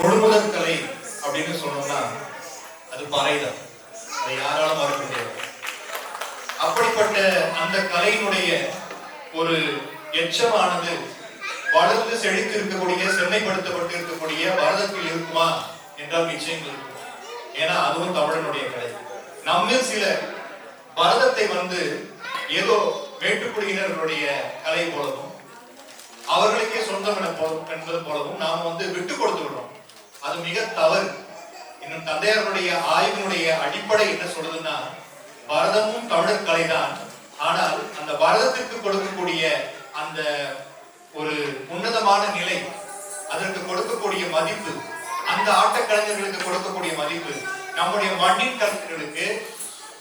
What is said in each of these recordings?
முழுமுதற் கலை அப்படின்னு சொன்னோம்னா அது பறைதான். அதை யாராலும் மறுக்க முடியாது. அப்படிப்பட்ட அந்த கலையினுடைய ஒரு எச்சமானது வளர்ந்து செழித்து இருக்கக்கூடிய செம்மைப்படுத்தப்பட்டு இருக்கக்கூடிய பாரதத்தில் இருக்குமா என்றால் நிச்சயம் இருக்கும். ஏன்னா அதுவும் தமிழனுடைய கலை. நம்மில் சில பரதத்தை வந்து ஏதோ வேட்டுக்குடியினர்களுடைய கலை போலவும் அவர்களுக்கே சொந்தம் என என்பது போலவும் நாம் வந்து விட்டு கொடுத்து விடுறோம். அது மிக தவறு. இன்னும் தந்தையாருடைய ஆய்வினுடைய அடிப்படை என்ன சொல்லுதுன்னா பரதமும் தமிழர் கலைதான். ஆனால் அந்த பரதத்திற்கு கொடுக்கக்கூடிய அந்த ஒரு உன்னதமான நிலை அதற்கு கொடுக்கக்கூடிய மதிப்பு அந்த ஆட்டக்கலைஞர்களுக்கு கொடுக்கக்கூடிய மதிப்பு நம்முடைய மண்ணின் கலைஞர்களுக்கு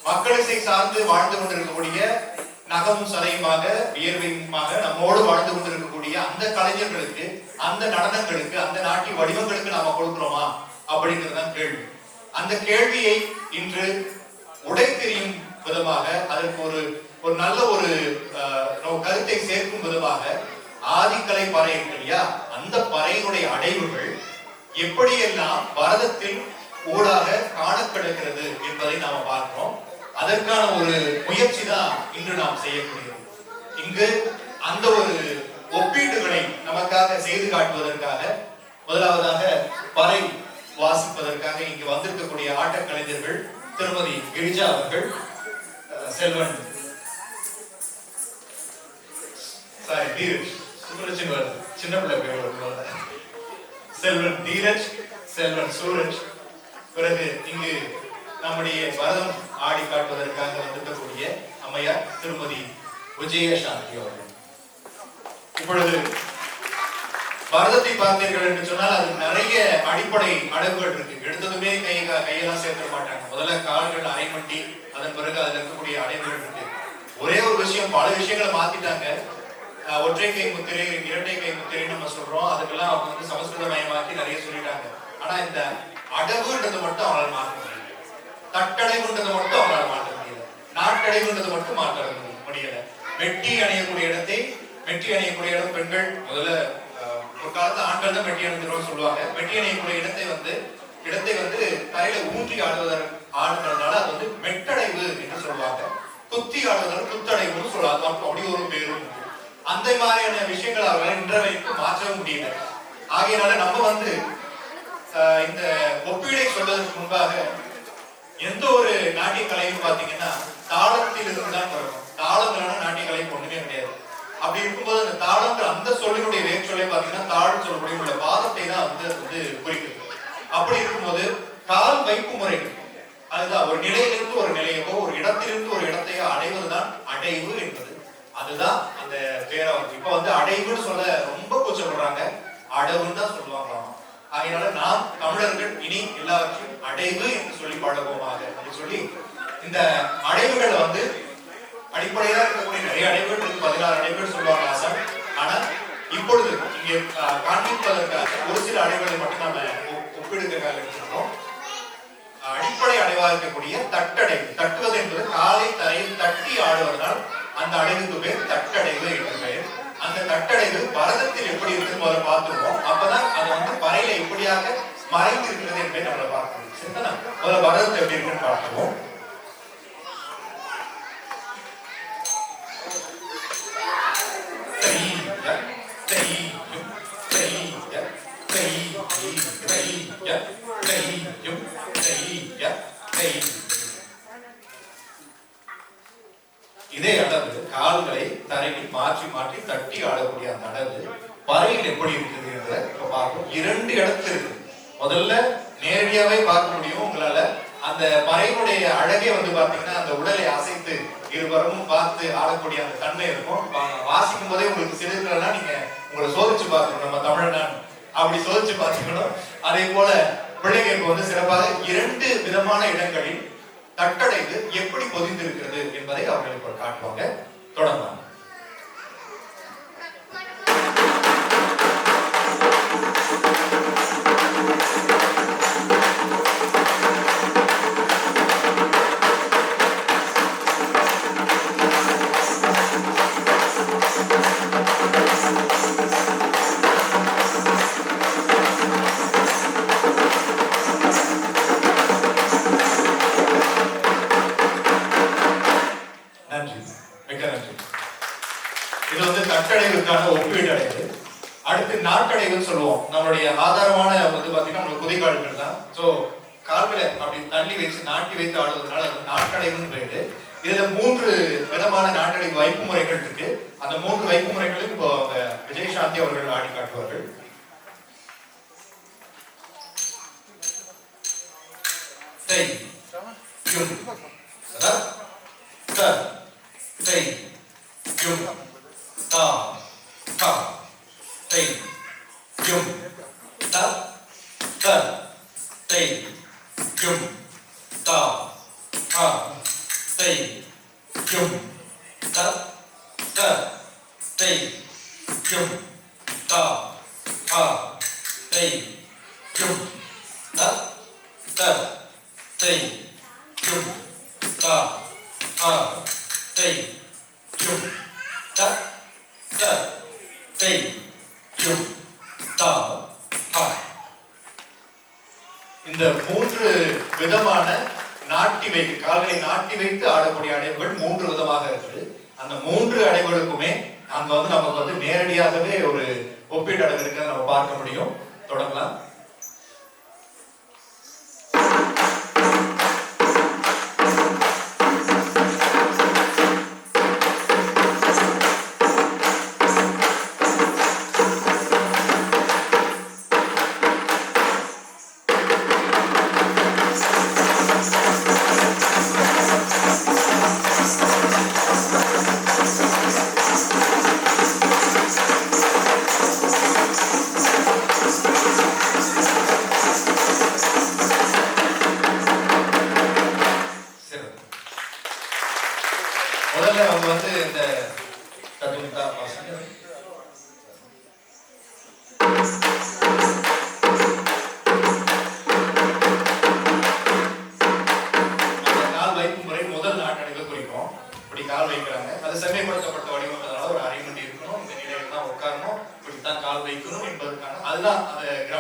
மக்களிசை சார்ந்து வாழ்ந்து கொண்டிருக்கக்கூடிய நகமும் சதையுமாக வியர்வையுமாக நம்மோடு வாழ்ந்து இருக்கக்கூடிய அந்த கலைஞர்களுக்கு அந்த நடனங்களுக்கு அந்த நாட்டிய வடிவங்களுக்கு நாம கொடுக்கிறோமா? அப்படிங்கறதுதான் கேள்வி. அந்த கேள்வியை இன்று உடை தெரியும் விதமாக அதற்கு ஒரு ஒரு நல்ல ஒரு கருத்தை சேர்க்கும் விதமாக ஆதிக்கலை பறை இருக்கு இல்லையா? அந்த பறையினுடைய அடைவுகள் எப்படியெல்லாம் பரதத்தில் ஊடாக காண கிடக்கிறது என்பதை நாம பார்க்கிறோம். அதற்கான ஒரு முயற்சி தான் இன்று நாம் செய்யக்கூடியது. இங்கு அந்த ஒரு ஒப்பீடுகளை நமக்காக செய்து காட்டுவதற்காக முதலாவதாக பறை வாசிப்பதற்காக இங்கு வந்திருக்கக்கூடிய ஆட்டக்கலைஞர்கள் திருமதி கிரிஜா அவர்கள் செல்வன். சாரி தீரஜ் சுப்ரஜன் சின்ன பிள்ளை செல்வன் தீரஜ் செல்வன் சூரஜ். பிறகு இங்கு நம்முடைய பரதம் ஆடி காட்டுவதற்காக வந்திருக்கக்கூடிய அம்மையார் திருமதி விஜயசாந்தி அவர்கள். இப்பொழுது பரதத்தை பார்த்தீர்கள் என்று சொன்னால் அது நிறைய அடிப்படை அடவுகள் இருக்கு. எடுத்ததுமே கை கையெல்லாம் சேர்த்துட மாட்டாங்க. முதல்ல கால்கள் அரைமட்டி அதன் பிறகு அதுல இருக்கக்கூடிய அடைவுகள் இருக்கு. ஒரே ஒரு விஷயம் பல விஷயங்களை மாத்திட்டாங்க. ஒற்றை கை முத்திரை இரட்டை கை முத்திரை நம்ம சொல்றோம். அதுக்கெல்லாம் அவங்க வந்து சமஸ்கிருத மயமாக்கி நிறைய சொல்லிட்டாங்க. ஆனா இந்த அடவுன்றது மட்டும் அவங்களால மாற்ற முடியல. தட்டடைவுன்றதை மட்டும் அவங்களால மாற்ற முடியல. நாட்டடைவுன்றது மட்டும் மாற்ற முடியல. வெட்டி அணையக்கூடிய இடத்தை வெட்டி அணியக்கூடிய இடம் பெண்கள் முதல்ல ஒரு காலத்துல ஆண்கள் தான் மெட்டி அணிஞ்சிடும் சொல்லுவாங்க. மெட்டி அணியக்கூடிய இடத்தை வந்து இடத்தை வந்து தரையில ஊன்றி ஆடுவதற்கு ஆடுறதுனால அது வந்து மெட்டடைவு என்று சொல்லுவாங்க. குத்தி ஆடுவதற்கு குத்தடைவுன்னு சொல்லுவாங்க. அப்படி ஒரு பேரும் அந்த மாதிரியான விஷயங்களை அவர்களால் இன்றவைக்கு வரைக்கும் முடியல. ஆகையினால நம்ம வந்து இந்த ஒப்பீடை சொல்வதற்கு முன்பாக எந்த ஒரு நாட்டிய கலையும் பாத்தீங்கன்னா தாளத்தில் இருந்து தான் வரும். தாளங்களான நாட்டிய கலை ஒண்ணுமே கிடையாது. அப்படி இருக்கும்போது அந்த தாளங்கிற அந்த சொல்லினுடைய வேர்ச்சொல்லை பாத்தீங்கன்னா தாழ் சொல்லக்கூடிய உள்ள பாதத்தை தான் வந்து வந்து குறிக்கிறது. அப்படி இருக்கும்போது கால் வைப்பு முறை அதுதான் ஒரு நிலையிலிருந்து ஒரு நிலையவோ ஒரு இடத்திலிருந்து ஒரு இடத்தையோ அடைவதுதான் அடைவு என்பது. அதுதான் அந்த பேரா வந்து இப்ப வந்து அடைவுன்னு சொல்ல ரொம்ப கூச்சப்படுறாங்க. அடவுன்னு தான் சொல்லுவாங்களாம். அதனால நாம் தமிழர்கள் இனி எல்லாவற்றையும் அடைவு என்று சொல்லி பழகுவோமாக. அப்படின்னு சொல்லி இந்த அடைவுகளை வந்து அடிப்படையா இருக்கக்கூடிய நிறைய அடைவுகள் இருக்கு பதினாறு அடைவுகள் சொல்லுவாங்க ஆசான் ஆனா இப்பொழுது இங்கே அஹ், காண்பிப்பதற்காக ஒரு சில அடைவுகளை மட்டும் நம்ம ஒ- இருக்கிறோம் அடிப்படை அடைவாக இருக்கக்கூடிய தட்டடைவு தட்டுவது என்பது காலை தரையில் தட்டி ஆடுவதனால் அந்த அடைவுக்கு பேர் தட்டடைவு என்று பெயர். அந்த தட்டடைவு பரதத்தில் எப்படி இருக்குன்னு முதல்ல பார்த்துருவோம். அப்பதான் அது வந்து பறையில எப்படியாக மறைந்து இருக்கிறது என்பதை நம்மளை பார்க்கணும். சரிதானா முதல்ல பரதத்தை எப்படி இருக்குன்னு பார்த்துருவோம் தைய, தையும், தைய, தையி, தைய, தையும், தைய, தையும். இதே அளவு கால்களை தரையில் மாற்றி மாற்றி தட்டி ஆடக்கூடிய அந்த அளவு பறையில் எப்படி இருக்குதுங்கிறத இப்ப பார்ப்போம். இரண்டு இடத்துல இருக்கு. முதல்ல நேரடியாவே பார்க்க முடியும் உங்களால. அந்த பறையினுடைய அழகே வந்து பாத்தீங்கன்னா அந்த உடலை அசைத்து இருவரமும் பார்த்து ஆடக்கூடிய அந்த தன்மை இருக்கும். வாசிக்கும் போதே உங்களுக்கு சிறுக்கலாம் நீங்க உங்களை சோதிச்சு பார்க்கணும் நம்ம தமிழன் அப்படி சோதிச்சு பார்த்துக்கணும். அதே போல பிள்ளைங்களுக்கு வந்து சிறப்பாக இரண்டு விதமான இடங்களில் தட்டடைவு எப்படி பொதிந்திருக்கிறது என்பதை அவர்கள் இப்போ காட்டுவாங்க தொடங்கலாம் வர்றதுக்கான ஒப்பீடு. அடையுது அடுத்து நாற்கடைகள் சொல்லுவோம். நம்மளுடைய ஆதாரமான வந்து பார்த்தீங்கன்னா நம்ம குதிகால்கள் தான். ஸோ கால்களை அப்படி தள்ளி வைத்து நாட்டி வைத்து ஆடுவதனால அது நாட்கடைகள்னு பேரு. இதுல மூன்று விதமான நாட்டடை வைப்பு முறைகள் இருக்கு. அந்த மூன்று வைப்பு முறைகளையும் இப்போ விஜய் சாந்தி அவர்கள் ஆடி காட்டுவார்கள். செய். யும். சார் செய். யும். தா செய் யும் த த செய் யும் தா தா செய் யும் த த செய் யும் தா தா செய் யும் த த செய் யும் தா தா செய் யும் த த செய் யும் தா தா இந்த மூன்று விதமான நாட்டி வைத்து கால்களை நாட்டி வைத்து ஆடக்கூடிய அடைவுகள் மூன்று விதமாக இருக்கு அந்த மூன்று அங்க வந்து நமக்கு வந்து நேரடியாகவே ஒரு ஒப்பீடு அடங்கு இருக்கிறத நம்ம பார்க்க முடியும். தொடங்கலாம்.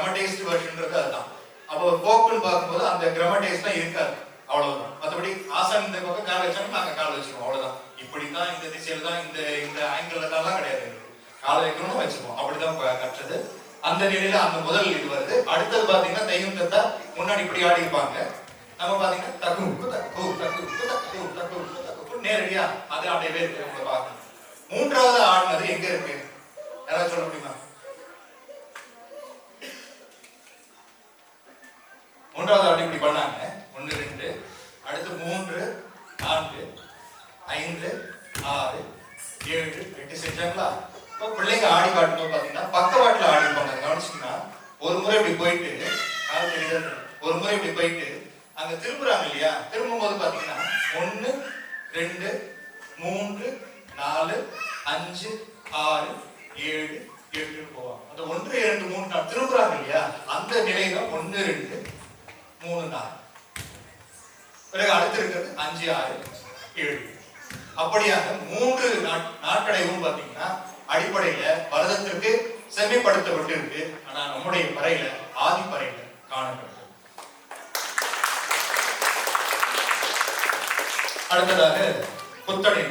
கிராமடைஸ்ட் வெர்ஷன்ன்றது அதுதான். அப்போ போக்குன்னு பார்க்கும்போது அந்த கிராமடைஸ்லாம் இருக்காது. அவ்வளவுதான். மற்றபடி ஆசான் இந்த பக்கம் கால் வச்சாலும் நாங்கள் கால் அவ்வளோதான் அவ்வளவுதான். இப்படித்தான் இந்த திசையில தான் இந்த இந்த ஆங்கிள் தான் கிடையாது. கால் வைக்கணும் வச்சுப்போம் அப்படிதான் கற்றது. அந்த நிலையில அந்த முதல் இது வருது. அடுத்தது பாத்தீங்கன்னா தெய்வம் தத்தா முன்னாடி இப்படி ஆடி இருப்பாங்க நம்ம பாத்தீங்கன்னா தக்கு தக்கு தக்கு தக்கு தக்கு தக்கு உப்பு நேரடியா அது அப்படியே இருக்கு. பார்க்கணும். மூன்றாவது ஆடினது எங்க இருக்கு? யாராவது சொல்ல முடியுமா? மூன்றாவது வாட்டி இப்படி பண்ணாங்க. ஒன்று ரெண்டு அடுத்து மூன்று நான்கு ஐந்து ஆறு ஏழு எட்டு செஞ்சாங்களா? இப்போ பிள்ளைங்க ஆடி பார்த்தீங்கன்னா பாத்தீங்கன்னா பக்கவாட்டுல ஆடி இருப்பாங்க. கவனிச்சிங்கன்னா ஒரு முறை இப்படி போயிட்டு கால் ஒரு முறை இப்படி போயிட்டு அங்கே திரும்புறாங்க இல்லையா? திரும்பும் போது பார்த்தீங்கன்னா ஒன்று ரெண்டு மூன்று நாலு அஞ்சு ஆறு ஏழு எட்டு போவாங்க. அந்த ஒன்று இரண்டு மூணு நாள் திரும்புறாங்க இல்லையா? அந்த நிலையில ஒன்று ரெண்டு மூணு நாள் பிறகு அடுத்து இருக்கிறது அஞ்சு ஆறு ஏழு அப்படியாக மூன்று நாட்- பார்த்தீங்கன்னா பாத்தீங்கன்னா அடிப்படையில பரதத்திற்கு செம்மைப்படுத்தப்பட்டு இருக்கு ஆனா நம்முடைய பறையில ஆதி பறையில காணப்படுது அடுத்ததாக புத்தடை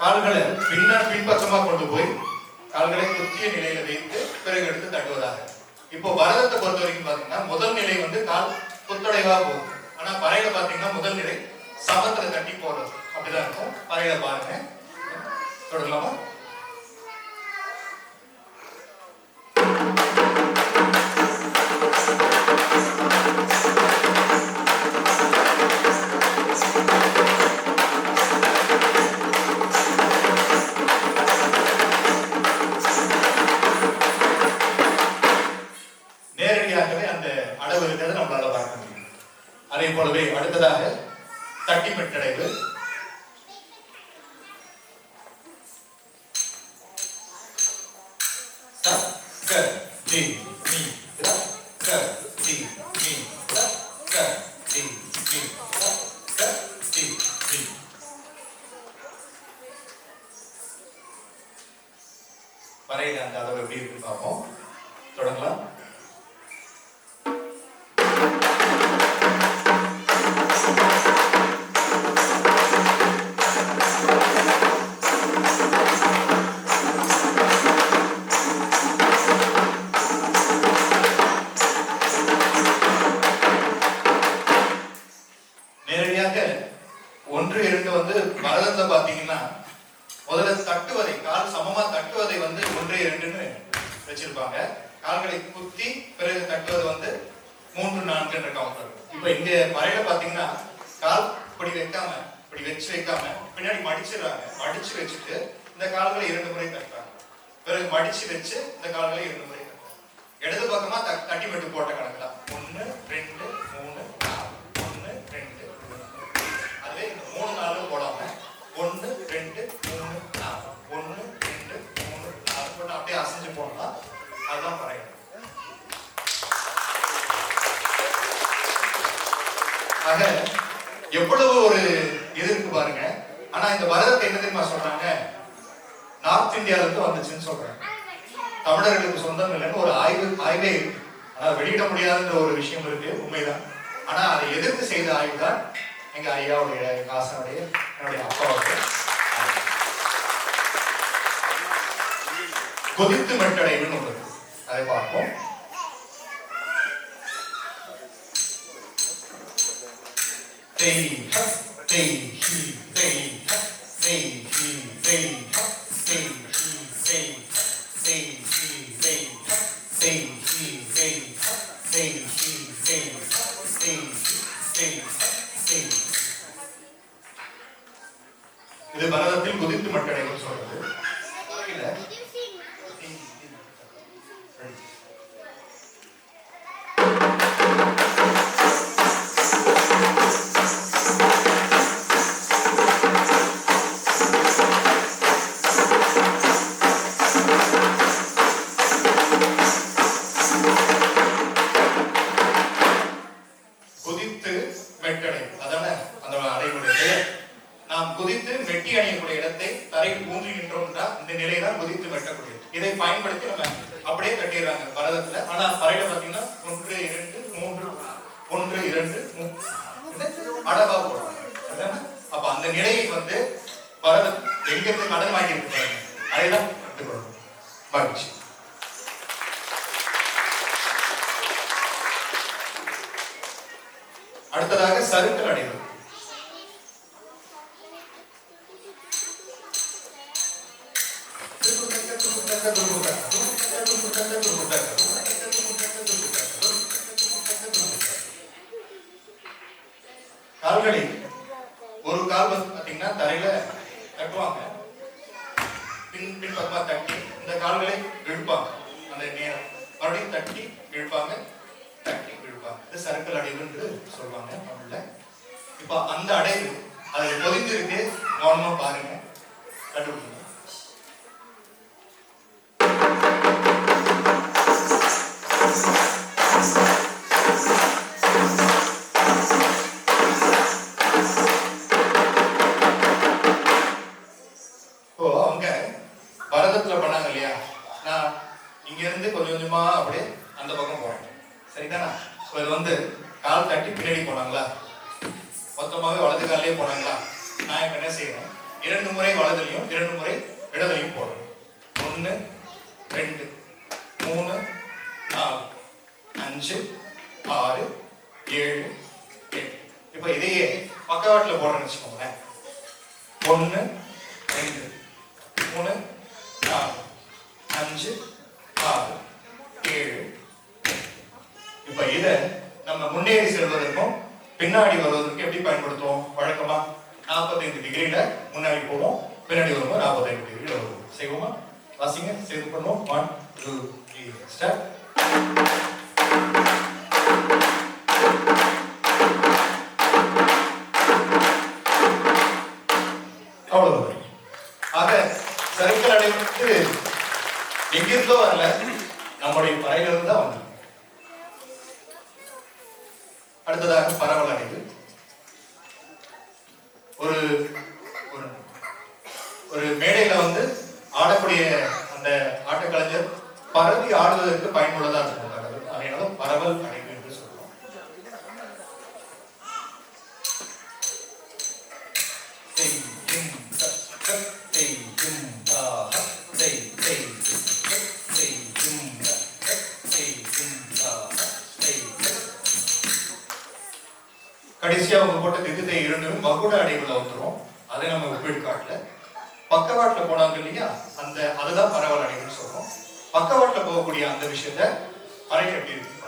கால்களை பின்ன பின்பக்கமா கொண்டு போய் கால்களை குத்திய நிலையில வைத்து பிறகு எடுத்து தட்டுவதாக. இப்போ பரதத்தை பொறுத்த வரைக்கும் பாத்தீங்கன்னா முதல் நிலை வந்து கால் குத்தடைவா போகும். ஆனா பறையில பாத்தீங்கன்னா முதல் நிலை சமத்துல தட்டி போடுறது. அப்படிதான் இருக்கும். பறையில பாருங்க. தொடரலாமா? போலவே அடுத்ததாக தட்டி மெட்டடைவு. த, மூன்று நான்கு என்ற கவுண்டர் இப்போ இங்க மறையில பாத்தீங்கன்னா கால் இப்படி வைக்காம இப்படி வச்சு வைக்காம பின்னாடி மடிச்சிடுறாங்க. மடிச்சு வச்சுட்டு இந்த கால்களை இரண்டு முறை தட்டுறாங்க. பிறகு மடிச்சு வச்சு இந்த கால்களை இரண்டு முறை தட்டுறாங்க. இடது பக்கமா தட்டி மட்டும் போட்ட கணக்கு தான் ஒன்னு ரெண்டு மூணு நாலு. ஒன்னு ரெண்டு. அதுவே இந்த மூணு நாலு போடாம ஒன்னு ரெண்டு மூணு நாலு. ஒன்னு ரெண்டு மூணு நாலு போட்டு அப்படியே அசைஞ்சு போனா அதுதான் பறையணும் ஆக எவ்வளவு ஒரு இது இருக்கு பாருங்க. ஆனா இந்த பரதத்தை என்ன தெரியுமா சொல்றாங்க? நார்த் இந்தியால இருந்து வந்துச்சுன்னு சொல்றாங்க. தமிழர்களுக்கு சொந்தம் இல்லைன்னு ஒரு ஆய்வு ஆய்வே இருக்கு. ஆனா வெளியிட முடியாதுன்ற ஒரு விஷயம் இருக்கு. உண்மைதான். ஆனா அதை எதிர்த்து செய்த ஆய்வு தான் எங்க ஐயாவுடைய காசனுடைய என்னுடைய அப்பாவுடைய கொதித்து மெட்டடைவுன்னு ஒன்று அதை பார்ப்போம். tem, tem. கால்களை ஒரு கால் வந்து பாத்தீங்கன்னா தரையில தட்டுவாங்க. பின் பின் பக்கமா தட்டி இந்த கால்களை இழுப்பாங்க. அந்த நேரம். மறுபடியும் தட்டி இழுப்பாங்க தட்டி இழுப்பாங்க. இது சருக்கள் அடைவுன்னு சொல்லுவாங்க தமிழ்ல. இப்போ அந்த அடைவு அதில் பொதிந்து இருக்கு கவனமா பாருங்க கண்டுபிடிங்க. நான் இப்ப என்ன செய்யணும் இரண்டு முறை வலதுலையும் இரண்டு முறை இடதுலையும் போடணும். ஒன்று ரெண்டு மூணு நாலு அஞ்சு ஆறு ஏழு எட்டு. இப்போ இதையே பக்கவாட்டில் போடுறேன்னு வச்சுக்கோங்களேன். ஒன்று ரெண்டு மூணு நாலு அஞ்சு ஆறு ஏழு இப்ப இதை நம்ம முன்னேறி செல்வதற்கும் பின்னாடி வருவதற்கும் எப்படி பயன்படுத்துவோம்? வழக்கமா 45 டிகிரில முன்னாடி போவோம். பின்னாடி வரும்போது 45 டிகிரில வருவோம். செய்வோமா? வாசிங்க. சேர்த்து பண்ணுவோம். ஒன் டூ த்ரீ ஸ்டார்ட் அவ்வளவுதான். ஆக சைக்கிள் அடைவதற்கு எங்கிருந்தோ வரல. நம்முடைய பறையிலிருந்து தான் வந்தது அடுத்ததாக பரவல் அடைவு ஒரு ஒரு மேடையில வந்து ஆடக்கூடிய அந்த ஆட்டக்கலைஞர் பரவி ஆடுவதற்கு பயனுள்ளதா இருக்கும் கடவுள் அதனால பரவல் அடைவு என்று சொல்றோம். கடைசியா அவங்க போட்ட இரண்டும் மகுட அடைவுல வந்துடும் அதை நம்ம ஒப்பிட்டு காட்டல பக்கவாட்டுல போனாங்க இல்லையா? அந்த அதுதான் பரவல் அடைவுன்னு சொல்றோம். பக்கவாட்டுல போகக்கூடிய அந்த விஷயத்த அரை கட்டி இருக்கு.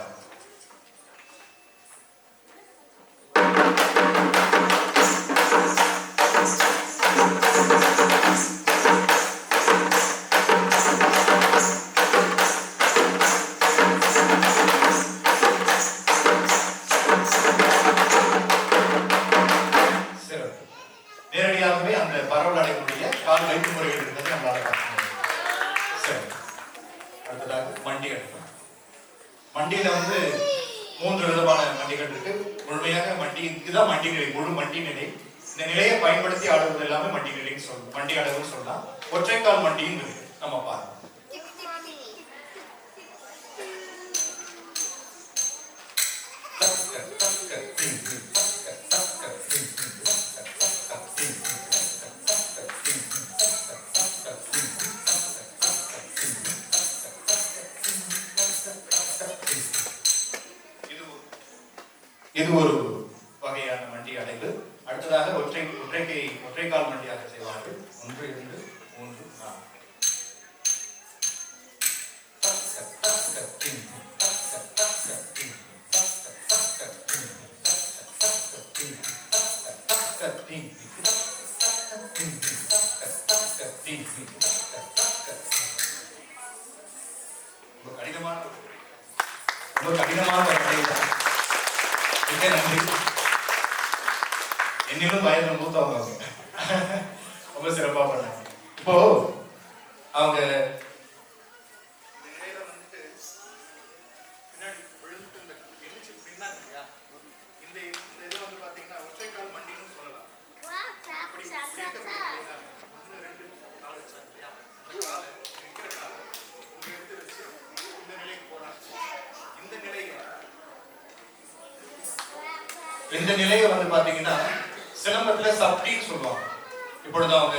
இது ஒரு தமிழ்ல சப்டின்னு சொல்லுவாங்க. இப்பொழுது அவங்க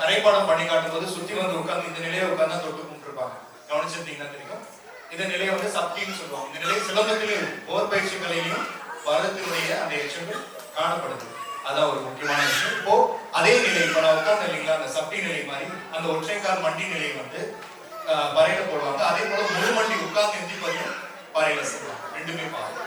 தரைப்பாடம் பண்ணி காட்டும் போது சுத்தி வந்து உட்கார்ந்து இந்த நிலையை உட்கார்ந்து தொட்டு கும்பிட்டுருப்பாங்க. கவனிச்சிருந்தீங்கன்னா தெரியும்? இந்த நிலையை வந்து சப்டின்னு சொல்லுவாங்க. இந்த நிலை சிலம்பத்திலையும் போர் பயிற்சி கலையிலையும் பரதத்தினுடைய அந்த எச்சங்கள் காணப்படுது. அதான் ஒரு முக்கியமான விஷயம். இப்போ அதே நிலை இப்ப நான் உட்கார்ந்து இல்லைங்களா அந்த சப்டி நிலை மாதிரி அந்த ஒற்றைக்கால் மண்டி நிலையை வந்து பறையில போடுவாங்க. அதே போல முழு மண்டி உட்கார்ந்து எந்திப்பதையும் பறையில செய்வாங்க. ரெண்டுமே பாருங்க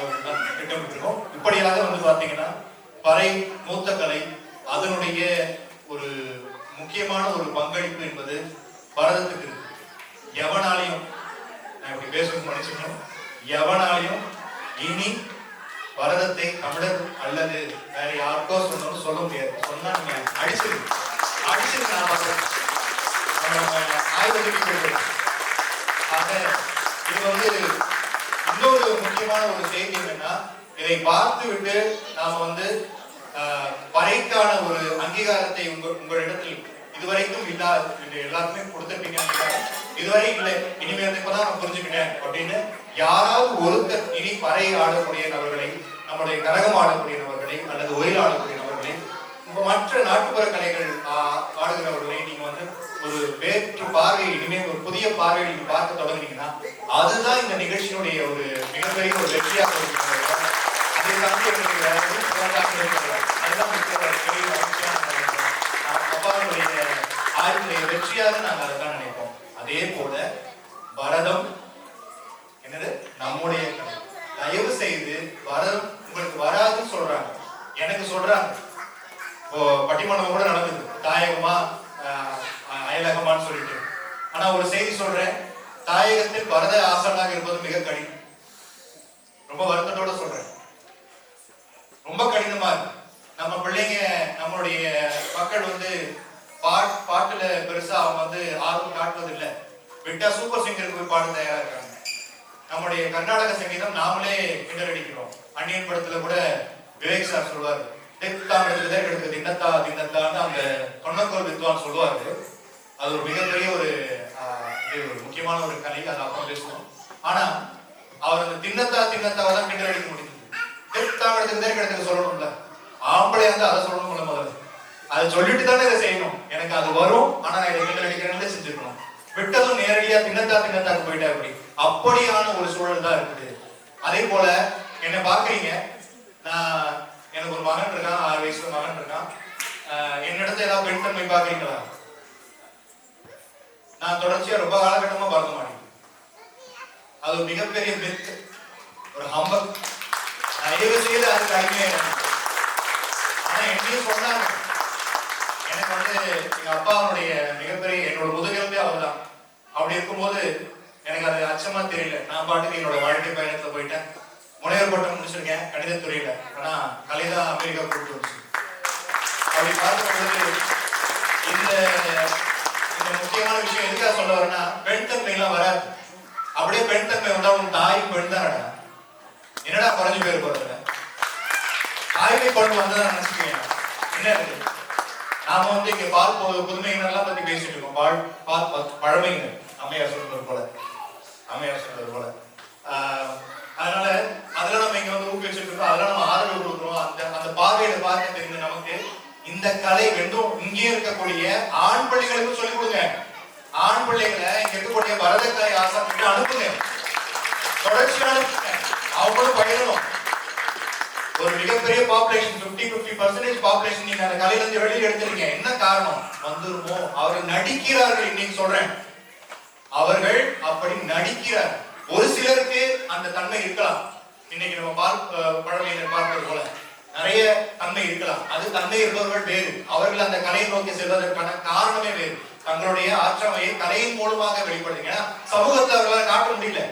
இத்த- திட்டமிட்டிருக்கோம். இப்படியாக வந்து பார்த்தீங்கன்னா பறை மூத்த கலை அதனுடைய ஒரு முக்கியமான ஒரு பங்களிப்பு என்பது பரதத்துக்கு இருக்கு. எவனாலையும் நான் இப்படி பேசணும்னு நினைச்சுக்கணும் எவனாலையும் இனி பரதத்தை தமிழர் அல்லது வேற யாருக்கோ சொன்னாலும் சொல்ல முடியாது. சொன்னா நீங்க அடிச்சிருங்க. அடிச்சிருங்க நான் பார்க்கிறேன். நம்ம ஆக இது வந்து இன்னொரு முக்கியமான ஒரு செய்தி என்னன்னா இதை பார்த்து விட்டு நாம வந்து வரைக்கான பறைக்கான ஒரு அங்கீகாரத்தை உங்க உங்களிடத்தில் இதுவரைக்கும் இல்லாத இது கொடுத்துருப்பீங்க இதுவரை இல்லை. இனிமேல் இப்பதான் நான் புரிஞ்சுக்கிட்டேன் அப்படின்னு யாராவது ஒருத்தர் இனி பறை ஆடக்கூடிய நபர்களை நம்முடைய கரகம் ஆடக்கூடிய நபர்களை அல்லது ஒயில் ஆடக்கூடிய நபர்களை மற்ற நாட்டுப்புற கலைகள் ஆடுகிறவர்களை நீங்க வந்து ஒரு வேற்று பார்வை இனிமே ஒரு புதிய பார்வையை நீங்க பார்க்க தொடங்குனீங்கன்னா அதுதான் இந்த நிகழ்ச்சியினுடைய ஒரு மிகப்பெரிய ஒரு வெற்றியாக அதை தாண்டி எங்களுக்கு அதுதான் அப்பாவுடைய ஆய்வுடைய வெற்றியாக நாங்கள் அதை தான் நினைப்போம். அதே போல பரதம் என்னது? நம்முடைய தயவு செய்து பரதம் உங்களுக்கு வராதுன்னு சொல்றாங்க. எனக்கு சொல்றாங்க. இப்போ பட்டிமன்றம் கூட நடந்தது. தாயகமா அயலகமான்னு சொல்லிட்டு. ஆனா ஒரு செய்தி சொல்றேன். தாயகத்தில் பரத ஆசனாக இருப்பது மிக கடினம். ரொம்ப வருத்தத்தோட சொல்றேன். ரொம்ப கடினமா இருக்கு. நம்ம பிள்ளைங்க நம்மளுடைய மக்கள் வந்து பாட் பாட்டுல பெருசா அவங்க வந்து ஆர்வம் காட்டுவதில்லை. விட்டா சூப்பர் சிங்கருக்கு போய் பாட தயாரா இருக்காங்க. நம்முடைய கர்நாடக சங்கீதம் நாமளே கிண்டடிக்கிறோம் அந்நியன் படத்துல கூட விவேக் சார் சொல்லுவாரு தெத்தாம் எடுத்ததே எடுத்து தின்னத்தா தின்னத்தான்னு அந்த தொன்னக்கோல் வித்வான் சொல்லுவாரு. அது ஒரு மிகப்பெரிய ஒரு இது ஒரு முக்கியமான ஒரு கலை அதை அப்புறம் பேசுவோம் ஆனா அவர் அந்த தின்னத்தா திண்ணத்தாவை தான் கிண்டடிக்க முடிஞ்சது. தெத்தாம் எடுத்ததே கிடக்கு சொல்லணும்ல. ஆம்பளை வந்து அதை சொல்லணும்ல முதல்ல. அதை சொல்லிட்டு தானே இதை செய்யணும். எனக்கு அது வரும் ஆனா நான் இதை கிண்டடிக்கிறேன்னு செஞ்சிருக்கணும் விட்டதும் நேரடியா தின்னத்தா திண்ணத்தாக்கு போயிட்டா அப்படி அப்படியான ஒரு சூழல் தான் இருக்குது. அதே போல என்ன பாக்குறீங்க நான் எனக்கு ஒரு மகன் இருக்கான் ஆறு வயசுல மகன் இருக்கான். ஆஹ் என்னிடத்துல ஏதாவது பெண் தன்மை பாக்குறீங்களா நான் தொடர்ச்சியா ரொம்ப காலகட்டமா பரதம் ஆடினேன் அது ஒரு மிகப்பெரிய மித் ஒரு ஹம்பல். தயவு செய்து அதுக்கு அடிமையாக ஆனா என்னையும் சொன்னாங்க. எனக்கு வந்து எங்க அப்பாவுடைய மிகப்பெரிய என்னோட முதுகெலும்பே அவர்தான். அப்படி இருக்கும்போது எனக்கு அது அச்சமா தெரியல. நான் பாட்டுக்கு என்னோட வாழ்க்கை பயணத்துல போயிட்டேன். முனைவர் பட்டம் முடிச்சிருக்கேன் கணிதத் துறையில. ஆனா கலை தான் அமெரிக்கா கூப்பிட்டு வந்துச்சு. அப்படி பார்க்கும்போது இந்த முக்கியமான விஷயம் எதுக்காக சொல்ல வரேன்னா பெண் தன்மை எல்லாம் வராது. அப்படியே பெண் தன்மை வந்தா உன் தாயும் பெண் தானடா என்னடா குறைஞ்சு பேர் போறதுல தாய்மை கொண்டு வந்ததா நினைச்சுக்கீங்க. என்ன இருக்கு நாம வந்து இங்க பால் பொ- புதுமையினர்லாம் பத்தி பேசிட்டு இருக்கோம். பால் பால் ப- அம்மையார் சொல்றது போல. அம்மையார் சொல்றது போல. அதனால அதெல்லாம் நம்ம இங்க வந்து ஊக்குவிச்சுட்டு இருக்கோம். அதெல்லாம் நம்ம ஆதரவு கொடுக்குறோம். அந்த அந்த பார்வையில பார்க்க தெரிஞ்ச நமக்கு? இந்த கலை ரெண்டும் இங்கே இருக்கக்கூடிய ஆண் பிள்ளைகளுக்கும் சொல்லிக் கொடுங்க. ஆண் பிள்ளைகளை இங்க இருக்கக்கூடிய பரதக்கலை ஆசாமிக்கு அனுப்புங்க. தொடர்ச்சி அனுப்புங்க. அவங்களும் பயிரணும் ஒரு மிகப்பெரிய பாப்புலேஷன் 50 50% பர்சன்டேஜ் பாப்புலேஷன் நீங்க அந்த கலையில இருந்து வெளியே எடுத்துறீங்க என்ன காரணம்? வந்துருமோ. அவர்கள் நடிக்கிறார்கள் இன்னைக்கு சொல்றேன். அவர்கள் அப்படி நடிக்கிறார். ஒரு சிலருக்கு அந்த தன்மை இருக்கலாம். இன்னைக்கு நம்ம பார்க்க பழமையினர் பார்ப்பது போல. நிறைய தன்மை இருக்கலாம். அது தன்மை இருப்பவர்கள் வேறு. அவர்கள் அந்த கலையை நோக்கி செல்வதற்கான காரணமே வேறு. தங்களுடைய ஆற்றமையை கலையின் மூலமாக வெளிப்படுத்துங்க. ஏன்னா சமூகத்தை அவர்களால் காட்ட முடியல.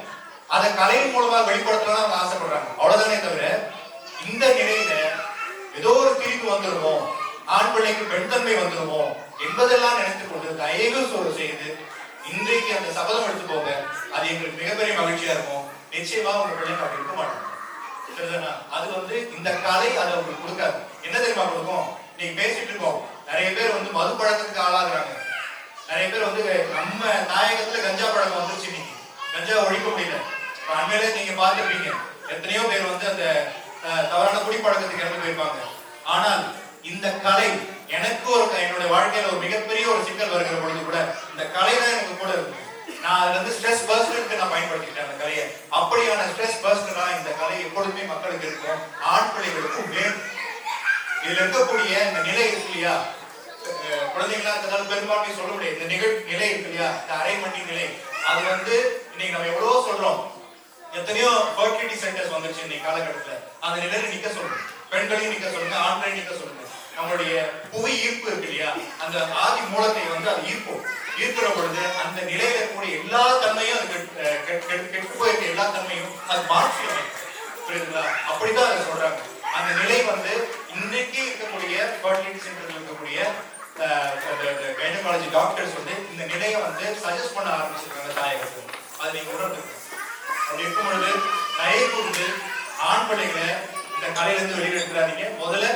அதை கலையின் மூலமாக வெளிப்படுத்தலாம் அவங்க ஆசைப்படுறாங்க. அவ்வளவுதானே தவிர இந்த நிலையில ஏதோ ஒரு பிரிவு வந்துருமோ ஆண் பிள்ளைக்கு பெண் தன்மை வந்துருமோ என்பதெல்லாம் நினைத்துக் கொண்டு தயவு சொல் செய்து இன்றைக்கு அந்த சபதம் எடுத்து போங்க அது எங்களுக்கு மிகப்பெரிய மகிழ்ச்சியா இருக்கும். நிச்சயமா உங்க பிள்ளைங்க அப்படி இருக்க மாட்டோம் அது வந்து இந்த கலை அதை அவங்களுக்கு கொடுக்காது. என்ன தெரியுமா கொடுக்கும்? நீங்க பேசிட்டு இருக்கோம் நிறைய பேர் வந்து மது பழக்கத்துக்கு ஆளாகிறாங்க. நிறைய பேர் வந்து நம்ம தாயகத்துல கஞ்சா பழக்கம் வந்துருச்சு இன்னைக்கு. கஞ்சா ஒழிக்க முடியல. இப்ப அண்மையிலே நீங்க பார்த்திருப்பீங்க. எத்தனையோ பேர் வந்து அந்த அஹ், தவறான குடிப்பழக்கத்துக்கு இறந்து போயிருப்பாங்க. ஆனால் இந்த கலை எனக்கு ஒரு என்னோட வாழ்க்கையில ஒரு மிகப்பெரிய ஒரு சிக்கல் வருகிற பொழுது கூட இந்த கலை தான் எனக்கு கூட இருக்கு. நான் அதுல இருந்து ஸ்ட்ரெஸ் பர்ஸ்டருக்கு நான் பயன்படுத்திக்கிட்டேன் அந்த கலையை. அப்படியான ஸ்ட்ரெஸ் பர்ஸ்டரா இந்த கலை எப்பொழுதுமே மக்களுக்கு இருக்கும். ஆண் பிள்ளைகளுக்கும் வேணும் இதுல இருக்கக்கூடிய இந்த நிலை இருக்கு இல்லையா? குழந்தைங்களா இருந்தாலும் பெரும்பான்மை சொல்ல முடியாது. இந்த நிகழ் நிலை இருக்கு இல்லையா? இந்த அரைமணி நிலை. அது வந்து இன்னைக்கு நம்ம எவ்வளவோ சொல்றோம். எத்தனையோ ஃபர்டிலிட்டி சென்டர்ஸ் வந்துருச்சு இன்னைக்கு காலகட்டத்துல. அந்த நிலையில நிக்க சொல்லுங்க. பெண்களையும் நிக்க சொல்லுங்க ஆண்களையும் நிக்க சொல்லுங்க. நம்மளுடைய புவி ஈர்ப்பு இருக்கு இல்லையா? அந்த ஆதி மூலத்தை வந்து அது ஈர்ப்போம் இருக்கிற பொழுது அந்த நிலையில இருக்கக்கூடிய எல்லா தன்மையும் அது கெட்- கெட்- கெட்- கெட்டு போயிருக்க எல்லா தன்மையும் அது மாற்றி புரியுதுங்களா? அப்படிதான் அதை சொல்றாங்க. அந்த நிலை வந்து இன்னைக்கு இருக்கக்கூடிய ஃபர்டிலிட்டி சென்டர்ல இருக்கக்கூடிய கைனகாலஜி டாக்டர்ஸ் வந்து இந்த நிலையை வந்து சஜஸ்ட் பண்ண ஆரம்பிச்சிருக்காங்க தாயகத்துக்கு. அது நீங்க உணர்ந்து அப்படி இருக்கும் பொழுது தயவு கூர்ந்து ஆண் பிள்ளைகளை இந்த கலையில வெளியே வெளியில முதல்ல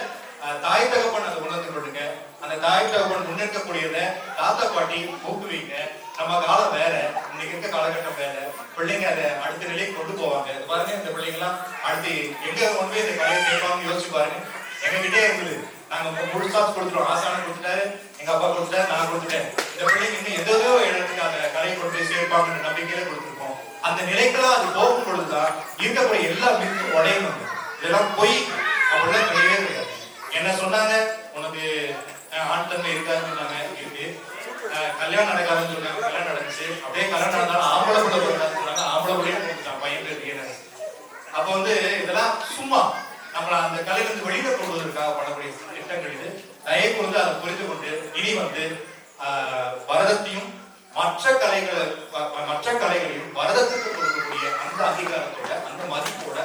தாய் தகப்பன் அதை உணர்ந்து கொள்ளுங்க. அந்த தாய் தகப்பன் முன்னெடுக்கக்கூடியத தாத்தா பாட்டி ஊக்குவிங்க நம்ம காலம் வேற. இன்னைக்கு இருக்க காலகட்டம் வேற. பிள்ளைங்க அதை அடுத்த நிலைக்கு கொண்டு போவாங்க. இது பாருங்க இந்த பிள்ளைங்களாம் அடுத்து எங்க கொண்டு போய் இந்த கலையை சேர்ப்பாங்கன்னு யோசிச்சு பாருங்க. எங்க கிட்டே இருந்தது நாங்க முழுசா கொடுத்துருவோம் ஆசானம் கொடுத்துட்டாரு எங்க அப்பா கொடுத்துட்டாரு நான் கொடுத்துட்டேன். இந்த பிள்ளைங்க இன்னும் எதோ இடத்துக்கு அந்த கலையை கொண்டு போய் சேர்ப்பாங்கன்னு நம்பிக்கையில கொடுத்துருக்கோம். அந்த நிலைக்கெல்லாம் அது போகும் பொழுதுதான் இருக்கக்கூடிய எல்லா மித்தும் உடையணும். இதெல்லாம் பொய். அப்படிலாம் கிடையவே கிடையாது. என்ன சொன்னாங்க? உனக்கு ஆண் தன்மை இருக்காதுன்னு சொன்னாங்க இருக்கு. கல்யாணம் நடக்காதுன்னு சொன்னாங்க கல்யாணம் நடந்துச்சு. அப்படியே கல்யாணம் நடந்தாலும் ஆம்பளை பிள்ளை பிறந்தான்னு சொன்னாங்க ஆம்பளை பிள்ளையே பையன் பேர் அப்ப வந்து இதெல்லாம் சும்மா நம்மள அந்த கலையிலிருந்து வெளியில கொள்வதற்காக பண்ணக்கூடிய திட்டங்கள் இது. தயவு வந்து அதை புரிந்து கொண்டு இனி வந்து ஆஹ், பரதத்தையும் மற்ற கலைகளை மற்ற கலைகளையும் பரதத்துக்கு கொடுக்கக்கூடிய அந்த அதிகாரத்தோட அந்த மதிப்போட